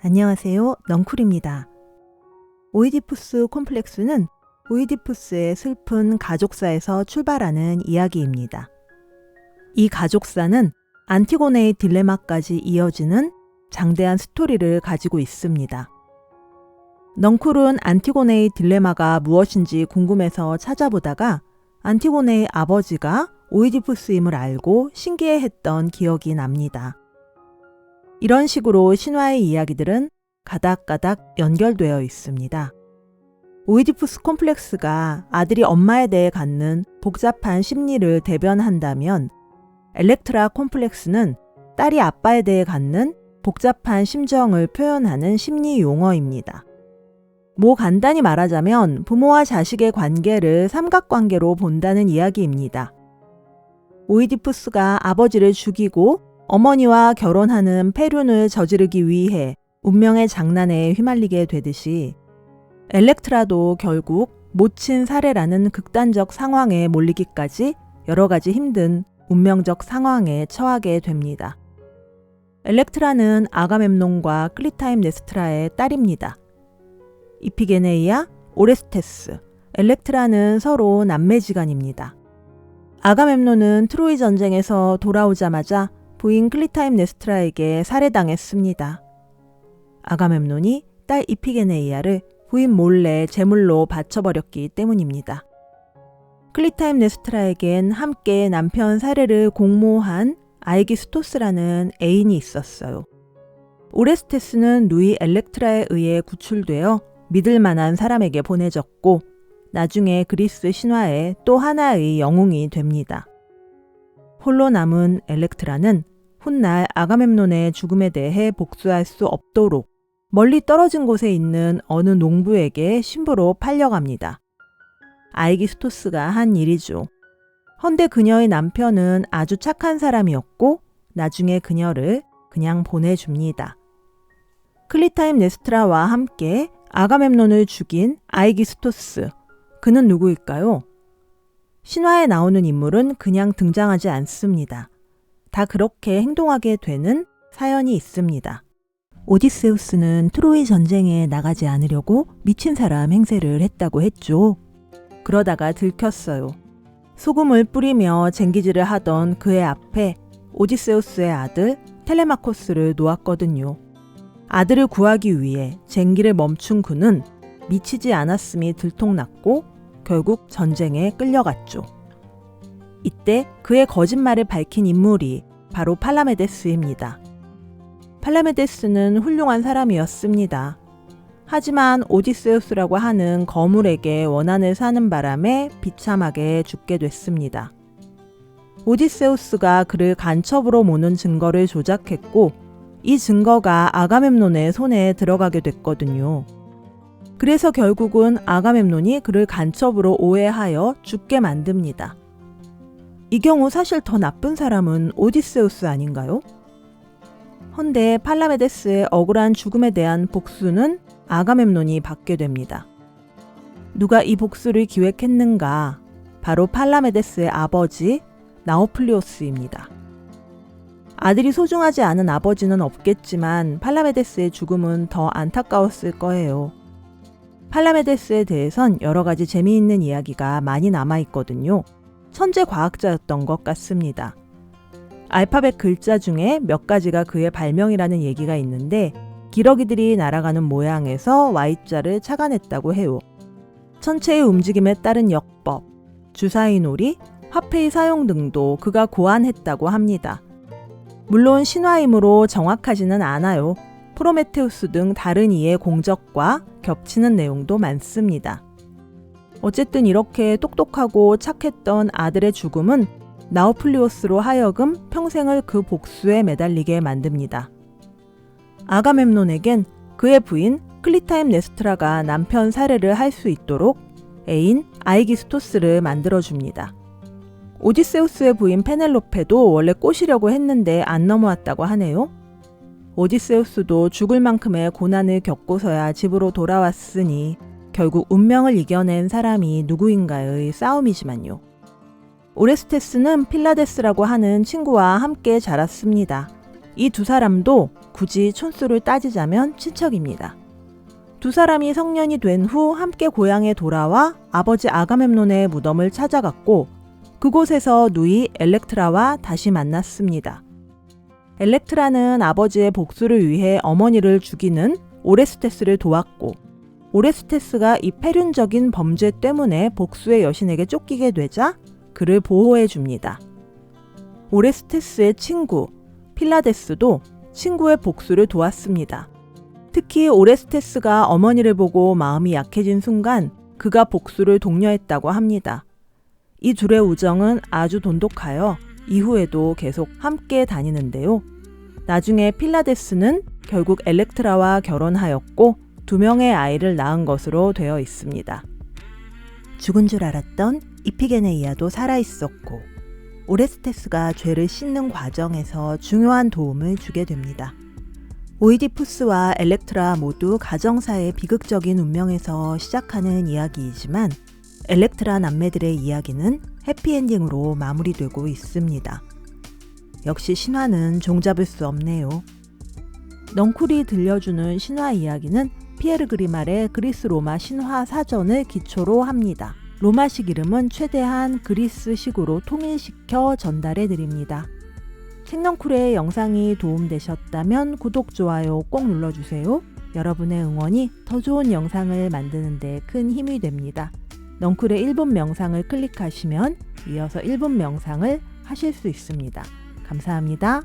안녕하세요. 넝쿨입니다. 오이디푸스 콤플렉스는 오이디푸스의 슬픈 가족사에서 출발하는 이야기입니다. 이 가족사는 안티고네의 딜레마까지 이어지는 장대한 스토리를 가지고 있습니다. 넝쿨은 안티고네의 딜레마가 무엇인지 궁금해서 찾아보다가 안티고네의 아버지가 오이디푸스임을 알고 신기해했던 기억이 납니다. 이런 식으로 신화의 이야기들은 가닥가닥 연결되어 있습니다. 오이디푸스 콤플렉스가 아들이 엄마에 대해 갖는 복잡한 심리를 대변한다면 엘렉트라 콤플렉스는 딸이 아빠에 대해 갖는 복잡한 심정을 표현하는 심리 용어입니다. 뭐 간단히 말하자면 부모와 자식의 관계를 삼각관계로 본다는 이야기입니다. 오이디푸스가 아버지를 죽이고 어머니와 결혼하는 폐륜을 저지르기 위해 운명의 장난에 휘말리게 되듯이 엘렉트라도 결국 모친 사례라는 극단적 상황에 몰리기까지 여러 가지 힘든 운명적 상황에 처하게 됩니다. 엘렉트라는 아가멤논과 클리타임 네스트라의 딸입니다. 이피게네이아, 오레스테스, 엘렉트라는 서로 남매지간입니다. 아가멤논은 트로이 전쟁에서 돌아오자마자 부인 클리타임 네스트라에게 살해당했습니다. 아가멤논이 딸 이피게네이아를 부인 몰래 제물로 바쳐버렸기 때문입니다. 클리타임 네스트라에겐 함께 남편 살해를 공모한 아이기스토스라는 애인이 있었어요. 오레스테스는 누이 엘렉트라에 의해 구출되어 믿을 만한 사람에게 보내졌고 나중에 그리스 신화의 또 하나의 영웅이 됩니다. 홀로 남은 엘렉트라는 훗날 아가멤논의 죽음에 대해 복수할 수 없도록 멀리 떨어진 곳에 있는 어느 농부에게 신부로 팔려갑니다. 아이기스토스가 한 일이죠. 헌데 그녀의 남편은 아주 착한 사람이었고 나중에 그녀를 그냥 보내줍니다. 클리타임 네스트라와 함께 아가멤논을 죽인 아이기스토스. 그는 누구일까요? 신화에 나오는 인물은 그냥 등장하지 않습니다. 다 그렇게 행동하게 되는 사연이 있습니다. 오디세우스는 트로이 전쟁에 나가지 않으려고 미친 사람 행세를 했다고 했죠. 그러다가 들켰어요. 소금을 뿌리며 쟁기질을 하던 그의 앞에 오디세우스의 아들 텔레마코스를 놓았거든요. 아들을 구하기 위해 쟁기를 멈춘 그는 미치지 않았음이 들통났고 결국 전쟁에 끌려갔죠. 이때 그의 거짓말을 밝힌 인물이 바로 팔라메데스입니다. 팔라메데스는 훌륭한 사람이었습니다. 하지만 오디세우스라고 하는 거물에게 원한을 사는 바람에 비참하게 죽게 됐습니다. 오디세우스가 그를 간첩으로 모는 증거를 조작했고 이 증거가 아가멤논의 손에 들어가게 됐거든요. 그래서 결국은 아가멤논이 그를 간첩으로 오해하여 죽게 만듭니다. 이 경우 사실 더 나쁜 사람은 오디세우스 아닌가요? 헌데 팔라메데스의 억울한 죽음에 대한 복수는 아가멤논이 받게 됩니다. 누가 이 복수를 기획했는가? 바로 팔라메데스의 아버지 나오플리오스입니다. 아들이 소중하지 않은 아버지는 없겠지만 팔라메데스의 죽음은 더 안타까웠을 거예요. 팔라메데스에 대해선 여러 가지 재미있는 이야기가 많이 남아 있거든요. 천재 과학자였던 것 같습니다. 알파벳 글자 중에 몇 가지가 그의 발명이라는 얘기가 있는데 기러기들이 날아가는 모양에서 Y자를 착안했다고 해요. 천체의 움직임에 따른 역법, 주사위 놀이, 화폐의 사용 등도 그가 고안했다고 합니다. 물론 신화이므로 정확하지는 않아요. 프로메테우스 등 다른 이의 공적과 겹치는 내용도 많습니다. 어쨌든 이렇게 똑똑하고 착했던 아들의 죽음은 나우플리오스로 하여금 평생을 그 복수에 매달리게 만듭니다. 아가멤논에겐 그의 부인 클리타임 네스트라가 남편 살해를 할 수 있도록 애인 아이기스토스를 만들어줍니다. 오디세우스의 부인 페넬로페도 원래 꼬시려고 했는데 안 넘어왔다고 하네요. 오디세우스도 죽을 만큼의 고난을 겪고서야 집으로 돌아왔으니 결국 운명을 이겨낸 사람이 누구인가의 싸움이지만요. 오레스테스는 필라데스라고 하는 친구와 함께 자랐습니다. 이 두 사람도 굳이 촌수를 따지자면 친척입니다. 두 사람이 성년이 된 후 함께 고향에 돌아와 아버지 아가멤논의 무덤을 찾아갔고 그곳에서 누이 엘렉트라와 다시 만났습니다. 엘렉트라는 아버지의 복수를 위해 어머니를 죽이는 오레스테스를 도왔고 오레스테스가 이 폐륜적인 범죄 때문에 복수의 여신에게 쫓기게 되자 그를 보호해 줍니다. 오레스테스의 친구 필라데스도 친구의 복수를 도왔습니다. 특히 오레스테스가 어머니를 보고 마음이 약해진 순간 그가 복수를 독려했다고 합니다. 이 둘의 우정은 아주 돈독하여 이후에도 계속 함께 다니는데요. 나중에 필라데스는 결국 엘렉트라와 결혼하였고 두 명의 아이를 낳은 것으로 되어 있습니다. 죽은 줄 알았던 이피게네이아도 살아 있었고 오레스테스가 죄를 씻는 과정에서 중요한 도움을 주게 됩니다. 오이디푸스와 엘렉트라 모두 가정사의 비극적인 운명에서 시작하는 이야기이지만 엘렉트라 남매들의 이야기는 해피엔딩으로 마무리되고 있습니다. 역시 신화는 종잡을 수 없네요. 넝쿨이 들려주는 신화 이야기는 피에르 그리말의 그리스 로마 신화 사전을 기초로 합니다. 로마식 이름은 최대한 그리스식으로 통일시켜 전달해 드립니다. 책넝쿨의 영상이 도움되셨다면 구독, 좋아요 꼭 눌러주세요. 여러분의 응원이 더 좋은 영상을 만드는 데 큰 힘이 됩니다. 넝쿨의 1분 명상을 클릭하시면 이어서 1분 명상을 하실 수 있습니다. 감사합니다.